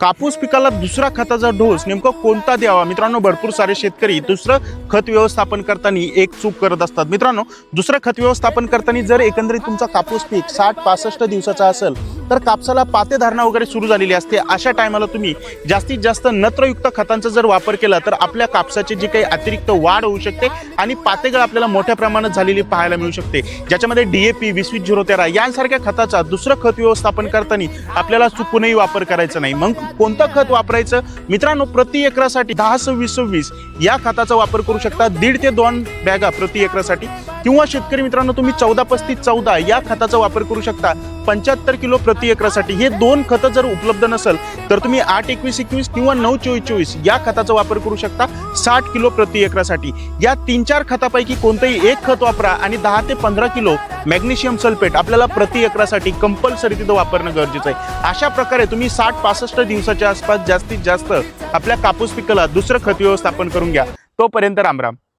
कापूस पिकाला दुसरा खताचा डोस नेमका कोणता द्यावा? मित्रांनो भरपूर सारे शेतकरी दुसरं खत व्यवस्थापन करताना एक चूक करत असतात. मित्रांनो दुसरं खत व्यवस्थापन करताना जर एकंदरीत तुमचा कापूस पीक साठ पासष्ट दिवसाचा असेल तर कापसाला पाते धारणा वगैरे सुरू झालेली असते. अशा टायमाला तुम्ही जास्तीत जास्त नत्रयुक्त खतांचा जर वापर केला तर आपल्या कापसाची जी काही अतिरिक्त वाढ होऊ शकते आणि पातेगळ आपल्याला मोठ्या प्रमाणात झालेली पाहायला मिळू शकते. ज्याच्यामध्ये डीएपी वीस वीस झिरो तेरा यांसारख्या खताचा दुसरं खत व्यवस्थापन करताना आपल्याला चुकूनही वापर करायचा नाही. मग कोणतं खत वापरायचं? मित्रांनो प्रति एकरासाठी दहा सव्वीस सव्वीस या खताचा वापर करू शकता. दीड ते दोन बॅगा प्रति एकरासाठी. किंवा शेतकरी मित्रांनो तुम्ही चौदा पस्तीस चौदा या खताचा वापर करू शकता. पंच्याहत्तर किलो प्रति एकरासाठी. हे दोन खतं जर उपलब्ध नसेल तर तुम्ही आठ एकवीस एकवीस किंवा नऊ चोवीस चोवीस या खताचा वापर करू शकता साठ किलो प्रति एकरासाठी. या तीन चार खतापैकी कोणतंही एक खत वापरा आणि दहा ते पंधरा किलो मॅग्नेशियम सल्फेट आपल्याला प्रति एकरासाठी कंपल्सरी तिथं वापरणं गरजेचं आहे. अशा प्रकारे तुम्ही साठ पासष्ट दिवसाच्या आसपास जास्तीत जास्त आपल्या कापूस पिकाला दुसरं खत व्यवस्थापन करून घ्या. तोपर्यंत रामराम.